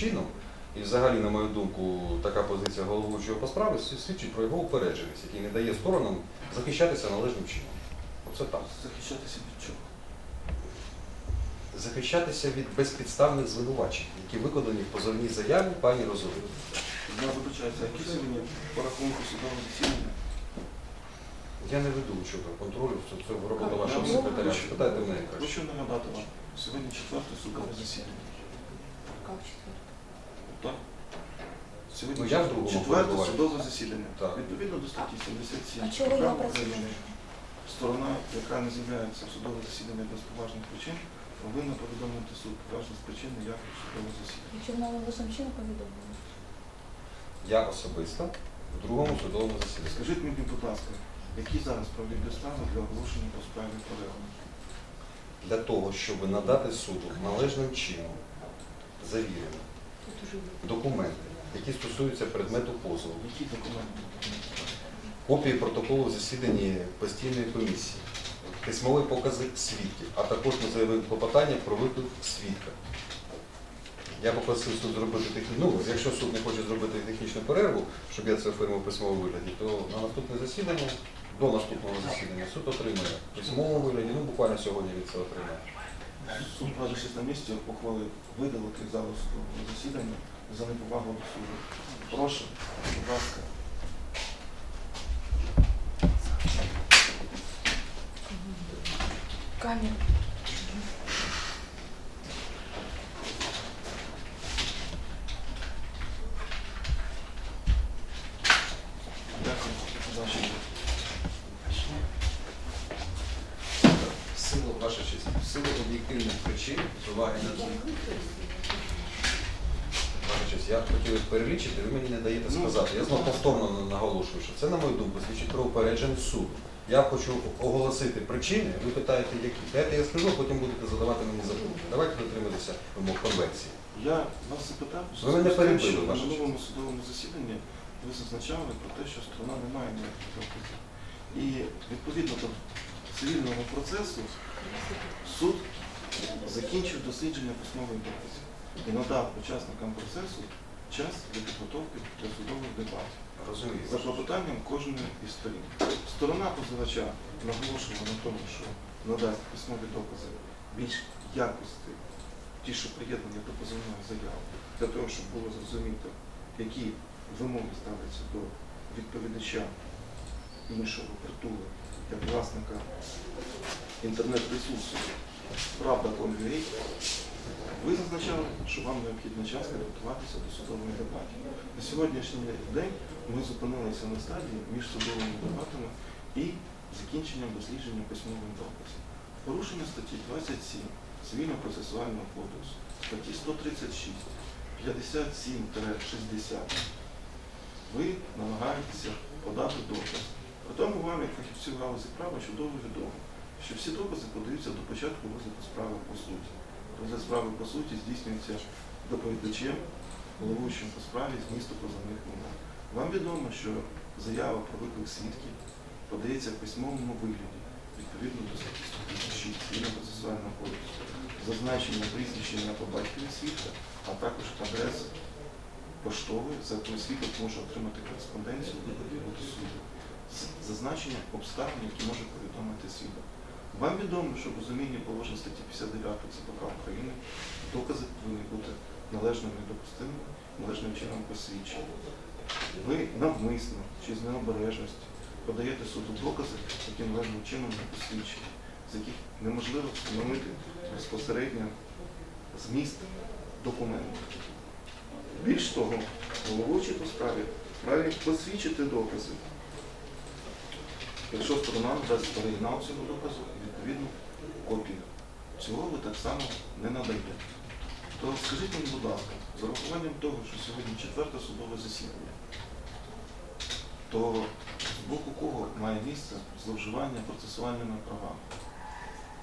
чином. І взагалі, на мою думку, така позиція головуючого по справі свідчить про його упередженість, який не дає сторонам захищатися належним чином. Оце так. Захищатися від чого? Захищатися від безпідставних звинувачень, які викладені в позовній заяві пані Розової. Я вибачаюся, які сьогодні по рахунку судового засідання? Я не веду щодо контролю це- це робота вашого секретаря. Питайте неї краще. Хочу нагадати вам, сьогодні четверте судове засідання. Как четвертый? Так? Сьогодні Ну, я в другому четверте перебуваю. судове засідання. Так. Відповідно до статті 77 А чого я працюю? Сторона, яка не з'являється в судове засідання без поважних причин, повинна повідомити суд поважні з причини як судове засідання. Якщо вона належним чином повідомлена. Я особисто в другому судовому засіданні. Скажіть мені, будь ласка, які зараз правові підстави для оголошення по справі полегли? Для того, щоб надати суду належним чином уже документи, які стосуються предмету позову, Які документи? копії протоколу засідання постійної комісії, письмові покази свідків, а також ми заявили клопотання про виклик свідка. Я попросив суд зробити технічну, ну, якщо суд не хоче зробити технічну перерву, щоб я це оформив у письмовому вигляді, то на наступне засідання, до наступного засідання, суд отримає в письмовому вигляді, ну буквально сьогодні від це отримає. Суд, бачившись на місці, ухвалив видалити залу засідання за неповагу до суду. Прошу, будь ласка. камера. Дякую за ваші В силу, ваша честь, в силу об'єктивних причин, з уваги на це. Ваша честь, я хотів перелічити, ви мені не даєте Ну, сказати. Я знову повторно наголошую, що це, на мою думку, свідчить про упередженість суду. Я хочу оголосити причини, ви питаєте, які. Дайте я скажу, а потім будете задавати мені запитання. Давайте дотриматися вимог конвенції. Я вас запитав, Ви мене перебили, що на ваша минулому судовому засіданні ви зазначали про те, що сторона не має ніяких доказів. І відповідно до цивільного процесу суд закінчив дослідження письмових доказів і надав учасникам процесу час для підготовки для судових дебатів. Розумію. За клопотанням кожної із сторін. Сторона позивача наголошувала на тому, що надасть письмові докази більш якості, ті, що приєднані до позовної заяви, для того, щоб було зрозуміто, які вимоги ставляться до відповідача іншого притулу, як власника інтернет-ресурсу Правда.com.ua, ви зазначали, що вам необхідно час підготуватися до судової дебатів. На сьогоднішній день ми зупинилися на стадії між судовими дебатами і закінченням дослідження письмових доказів. Порушення статті 27 Цивільно-процесуального кодексу, статті 136, 57-60 ви намагаєтеся подати доказ. При тому вам, як фахівцю галузі права, чудово відомо, що всі докази подаються до початку розгляду справи по суті. Розгляд справи по суті здійснюється доповідачем, головуючим по справі з місту позовних вимог. Вам відомо, що заява про виклик свідків подається в письмовому вигляді відповідно до статті 136 Цивільного процесуального кодексу, зазначення прізвища ім'я по свідка, а також адреси поштової, за якою свідок може отримати кореспонденцію до суду, зазначення обставин, які може повідомити свідок. Вам відомо, що в розумінні положень статті 59 ЦПК України докази повинні бути належними і допустимими, належним чином посвідчені. Ви навмисно чи з необережності подаєте суду докази, які належним чином не посвідчені, з яких неможливо встановити безпосередньо зміст документів. Більш того, головуючий по справі вправі посвідчити докази. Якщо сторона надасть оригінал цього доказу, відповідно копію. Цього ви так само не надаєте. То скажіть мені, будь ласка, з урахуванням того, що сьогодні четверте судове засідання, то з боку кого має місце зловживання процесуальними правами?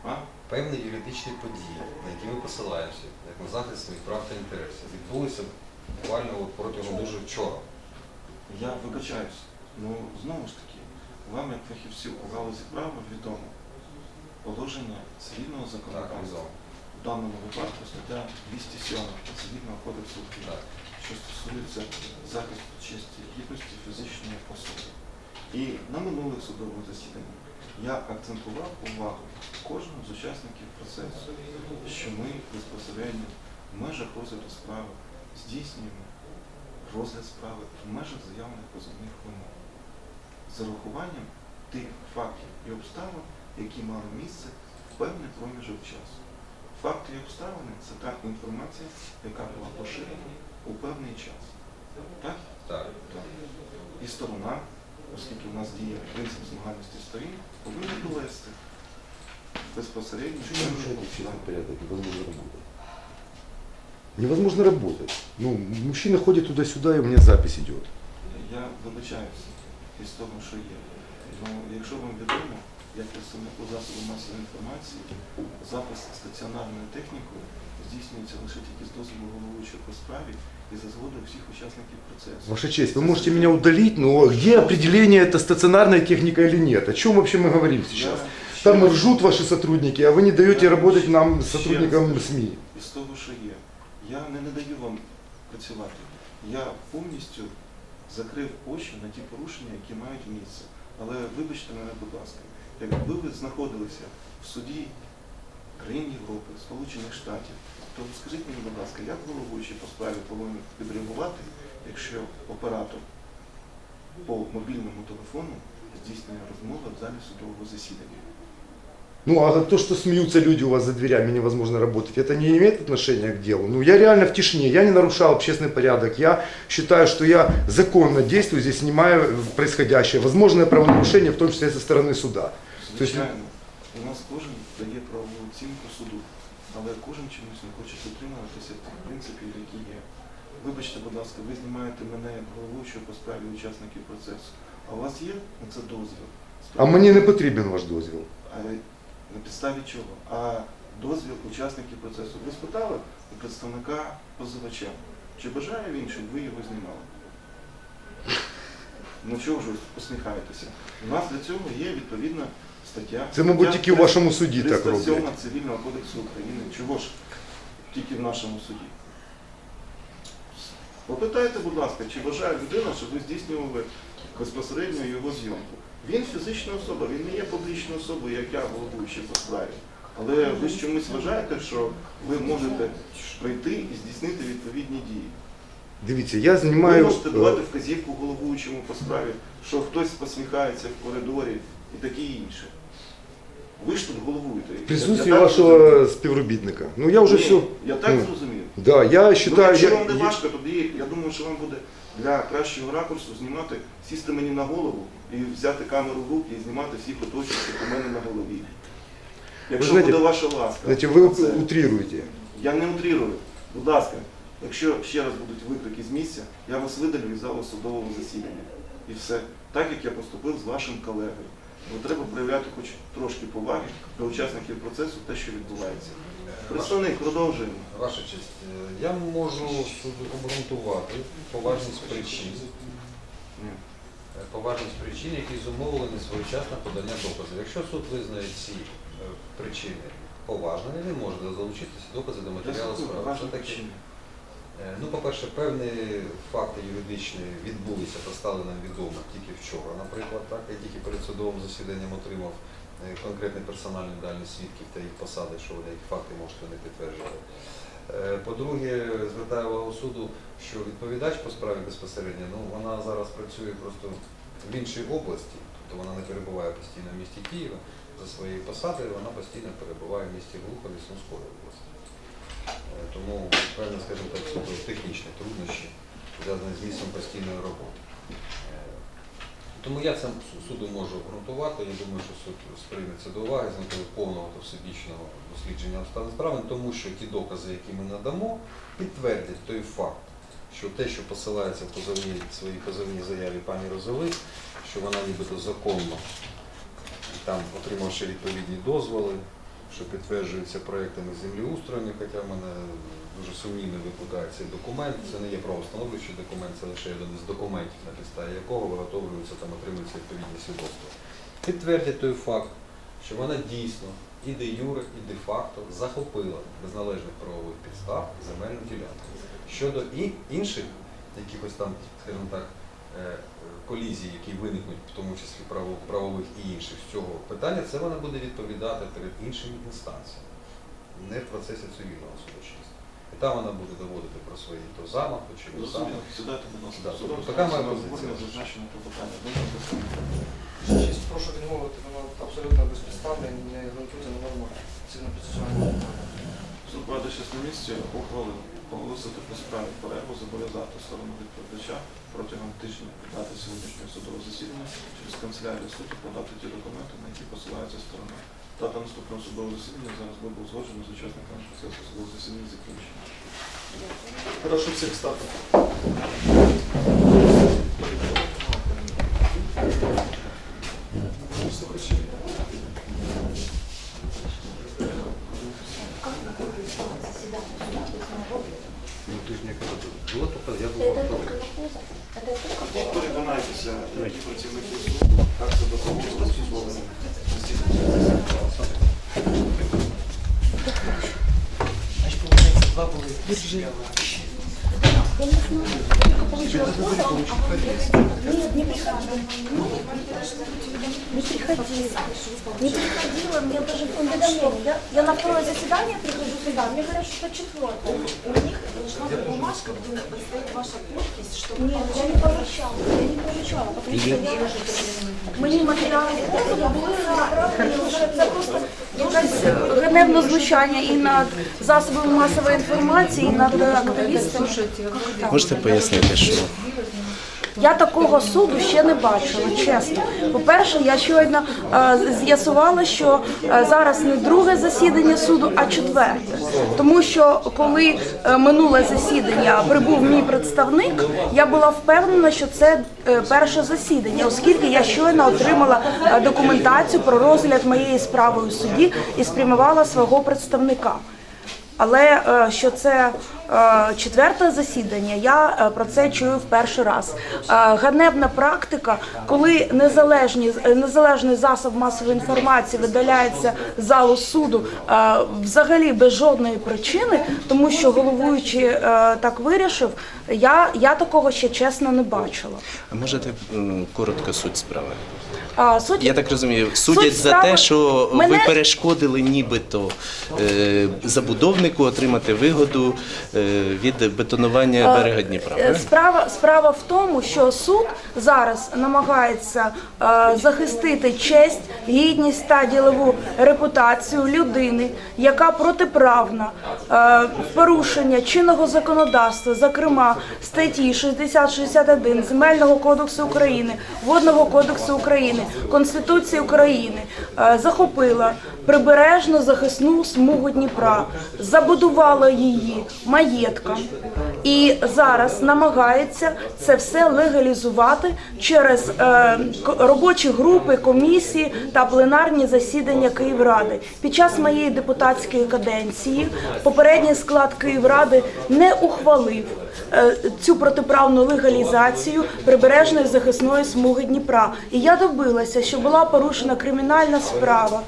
А? Певні юридичні події, на які ми посилаємося, як на захист своїх прав та інтересів, відбулися буквально от протягом дуже вчора. Я вибачаюсь. Ну, знову ж таки, вам, як фахівцю у галузі права, відомо положення цивільного законодавства, в даному випадку стаття 207 Цивільного кодексу України, що стосується захисту честі гідності фізичної особи. І на минулих судових засіданнях я акцентував увагу кожного з учасників процесу, що ми безпосередньо в межах розгляду справи здійснюємо розгляд справи в межах заявлених позовних вимог з урахуванням тих фактів і обставин, які мали місце в певний проміжок часу. Факти і обставини це та інформація, яка була поширена у певний час. Так? Так. Так. І сторона, оскільки в нас діє принцип змагальності сторін, повинна довести безпосередньо, що порядок? Невозможно работать. Невозможно работать. Ну, мужчина ходит туда-сюда, и у меня запись идет. Я вибачаюся із того, що є. Ну, якщо вам відомо, як представнику засобу масової інформації, запис стаціонарною технікою здійснюється лише тільки з дозволу головуючого по справі і за згодою всіх учасників процесу. Ваша честь, вы можете меня удалить, но где определение, это стационарная техника или нет? О чем вообще мы говорим сейчас? Я Там ще- ржут ваши сотрудники, а вы не даете Я работать нам, ще раз сотрудникам кажу, СМИ. Із того, що є. Я не, не даю вам працювати. Я повністю закрив очі на ті порушення, які мають місце. Але вибачте мене, будь ласка, якби ви знаходилися в суді країн Європи, Сполучених Штатів, то скажіть мені, будь ласка, як головуючий по справі повинен відреагувати, якщо оператор по мобільному телефону здійснює розмову в залі судового засідання? Ну, а то, что смеются люди у вас за дверями, невозможно работать, это не имеет отношения к делу. Ну, я реально в тишине, я не нарушал общественный порядок. Я считаю, что я законно действую, здесь снимаю происходящее. Возможное правонарушение, в том числе со стороны суда. То есть- Звичайно, у нас кожен дає правову оцінку суду, але кожен чомусь не хоче дотримуватися тих принципів, які є. Вибачте, будь ласка, ви знімаєте мене як головуючого по справі учасників процесу. А у вас є на це дозвіл? А мені не потрібен ваш дозвіл. А на підставі чого? А дозвіл учасників процесу. Ви спитали у представника позивача, чи бажає він, щоб ви його знімали? Ну чого ж ви посміхаєтеся? У нас для цього є відповідна стаття. Це, мабуть, тільки у вашому суді так 307 роблять. Цивільного кодексу України. Чого ж тільки в нашому суді? Попитайте, будь ласка, чи вважає людина, щоб ви здійснювали безпосередньо його зйомку. Він фізична особа, він не є публічною особою, як я головуючий по справі. Але ви ж чомусь вважаєте, що ви можете прийти і здійснити відповідні дії. Дивіться, я знімаю... Ви можете е, давати вказівку головуючому по справі, що хтось посміхається в коридорі і таке інше. Ви ж тут головуєте. в Я так вашого зрозумів. співробітника. Ну я вже Ні, все. Я так зрозумів. Да, я Ну, считаю, якщо я, вам не я- важко, тоді я думаю, що вам буде для кращого ракурсу знімати, сісти мені на голову і взяти камеру в руки і знімати всіх оточуючих у мене на голові. Якщо знаєте, буде ваша ласка. знаете, вы це- утрируете. Я не утрирую. Будь ласка, якщо ще раз будуть виклики з місця, я вас видалю із залу судового засідання. І все. Так як я поступив з вашим колегою. Бо треба проявляти хоч трошки поваги до учасників процесу, те, що відбувається. Представник, продовжуємо. Ваша честь, е, я можу обґрунтувати поважність причин, е, поважність причин, які зумовили несвоєчасне подання доказів. Якщо суд визнає ці е, причини поважними, він може залучити ці докази до матеріалу справи. таке. Ну, по-перше, певні факти юридичні відбулися та стали нам відомо тільки вчора, наприклад. Так? Я тільки перед судовим засіданням отримав конкретні персональні дані свідків та їх посади, що вони які факти можуть вони підтверджувати. Е, По-друге, звертаю увагу суду, що відповідач по справі безпосередньо, ну, вона зараз працює просто в іншій області, тобто вона не перебуває постійно в місті Києва за своєю посадою, вона постійно перебуває в місті Глухові Сумської області. Е, Тому певно, скажімо так, суто технічні труднощі зв'язані з місцем постійної роботи. Тому я цим суду можу обґрунтувати. Я думаю, що суд сприйметься до уваги з метою повного та всебічного дослідження обставин справи, тому що ті докази, які ми надамо, підтвердять той факт, що те, що посилається в позовній своїй позовній заяві пані Розови, що вона нібито законно там отримавши відповідні дозволи, що підтверджуються проектами землеустрою, хоча в мене дуже сумнівно викликає цей документ. Це не є правоустановлюючий документ, це лише один з документів, на підставі якого виготовлюються там, отримуються відповідні свідоцтва. Підтвердять той факт, що вона дійсно і де юре, і де факто захопила без належних правових підстав земельну ділянку. Щодо і інших якихось там, скажімо так, е, колізій, які виникнуть, в тому числі правових і інших з цього питання, це вона буде відповідати перед іншими інстанціями, не в процесі цивільного судочинства. І там вона буде доводити про свої то замахи чи не замахи. Тобто така моя позиція. прошу відмовити, воно абсолютно безпідставне, не ґрунтується на нормах цивільно-процесуального. Суд ради 6 на місці ухвалив оголосити по справі перерву, зобов'язати сторону відповідача протягом тижня дати сьогоднішнього судового засідання через канцелярію суду подати ті документи, на які посилається сторона. Дата наступного судового засідання зараз буде узгоджена з учасниками процесу судового засідання закінчена. Прошу всіх стати. Ну, ти ж не казав, було тільки, я був Это Ви Переконайтеся, які працівники суду, як це допомогло в судовому засіданні. Аж, виходить, два були. Не приходила. Не приходила. Не приходила, мне даже уведомление. Я, я на второе заседание прихожу туда, мне говорят, что это четвертое. У них должна быть бумажка, где стоит ваша подпись, что Нет, я не получала, я не получала, потому что я... Мені матеріали позову це просто якесь ганебне знущання і над засобами масової інформації, і над активістами. Можете пояснити, що Я такого суду ще не бачила, чесно. По-перше, я щойно е, з'ясувала, що е, зараз не друге засідання суду, а четверте. Тому що коли е, минуле засідання прибув мій представник, я була впевнена, що це е, перше засідання, оскільки я щойно отримала е, документацію про розгляд моєї справи у суді і спрямувала свого представника. Але е, що це е, четверте засідання, я е, про це чую в перший раз. Ганебна практика, коли незалежні незалежний засоб масової інформації видаляється з залу суду взагалі без жодної причини, тому що головуючий так вирішив. Я, я такого ще чесно не бачила. а можете коротко суть справи? А, суть Я так розумію, судять Суть за справи- те, що ви перешкодили нібито е, забудовнику отримати вигоду е, від бетонування берега Дніпра. Е. Справа справа в тому, що суд зараз намагається е, захистити честь, гідність та ділову репутацію людини, яка протиправна е, порушення чинного законодавства, зокрема статті 60-61 Земельного кодексу України, Водного кодексу України, Конституції України, е, захопила прибережну захисну смугу Дніпра, забудувала її маєтком і зараз намагається це все легалізувати через е, робочі групи, комісії та пленарні засідання Київради. Під час моєї депутатської каденції попередній склад Київради не ухвалив цю протиправну легалізацію прибережної захисної смуги Дніпра. І я добилася, що була порушена кримінальна справа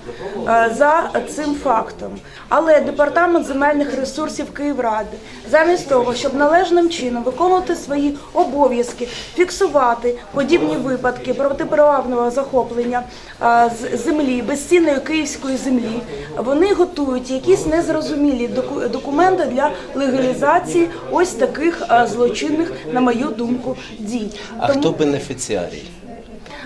е, за цим фактом. Але департамент земельних ресурсів Київради, замість того, щоб належним чином виконувати свої обов'язки, фіксувати подібні випадки протиправного захоплення е, землі, безцінної київської землі, вони готують якісь незрозумілі доку- документи для легалізації ось таких е, злочинних, на мою думку, дій. А Тому- хто бенефіціарій?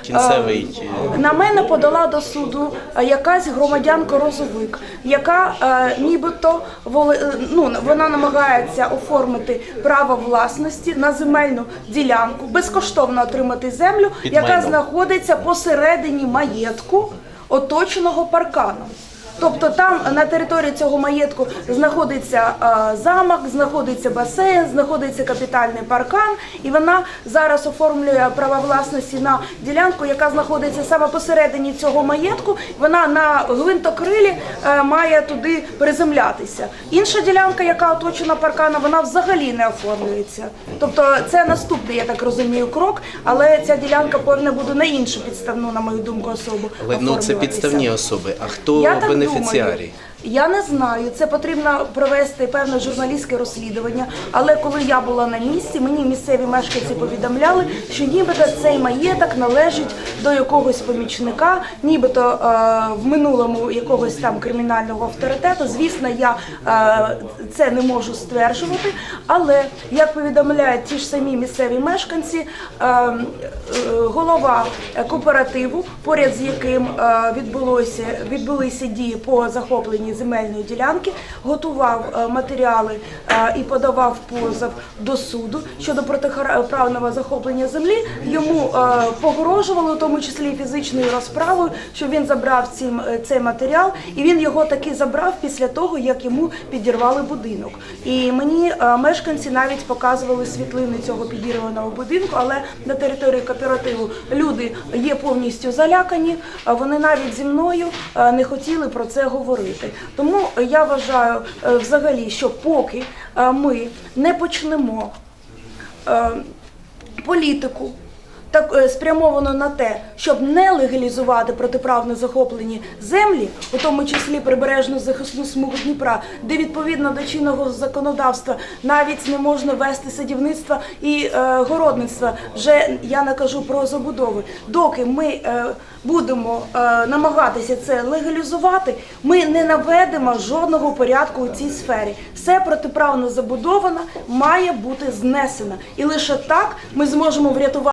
Кінцевий на мене подала до суду якась громадянка Розовик, яка нібито е, ну, вона намагається оформити право власності на земельну ділянку, безкоштовно отримати землю, яка знаходиться посередині маєтку, оточеного парканом. Тобто там на території цього маєтку знаходиться замок, знаходиться басейн, знаходиться капітальний паркан, і вона зараз оформлює права власності на ділянку, яка знаходиться саме посередині цього маєтку. Вона на гвинтокрилі е, має туди приземлятися. Інша ділянка, яка оточена парканом, вона взагалі не оформлюється. Тобто це наступний, я так розумію, крок, але ця ділянка повинна буде на іншу підставну, на мою думку, особу. Але ну це підставні особи. А хто Я так бенефіціарій? Я не знаю. Це потрібно провести певне журналістське розслідування. Але коли я була на місці, мені місцеві мешканці повідомляли, що нібито цей маєток належить до якогось помічника, нібито е, в минулому якогось там кримінального авторитету. Звісно, я е, це не можу стверджувати. Але як повідомляють ті ж самі місцеві мешканці, е, е, голова кооперативу, поряд з яким е, відбулося відбулися дії по захопленні земельної ділянки, готував е, матеріали е, і подавав позов до суду щодо протиправного захоплення землі. Йому е, погрожували, у тому числі фізичною розправою, що він забрав цей матеріал, і він його таки забрав після того, як йому підірвали будинок. І мені мешканці навіть показували світлини цього підірваного будинку, але на території кооперативу люди є повністю залякані. Вони навіть зі мною не хотіли про це говорити. Тому я вважаю е, взагалі, що поки е, ми не почнемо е, політику. Так е, спрямовано на те, щоб не легалізувати протиправно захоплені землі, у тому числі прибережну захисну смугу Дніпра, де відповідно до чинного законодавства навіть не можна вести садівництва і е, городництва. Вже я не кажу про забудови. Доки ми е, будемо е, намагатися це легалізувати, ми не наведемо жодного порядку у цій сфері. Все протиправно забудовано має бути знесено, і лише так ми зможемо врятувати.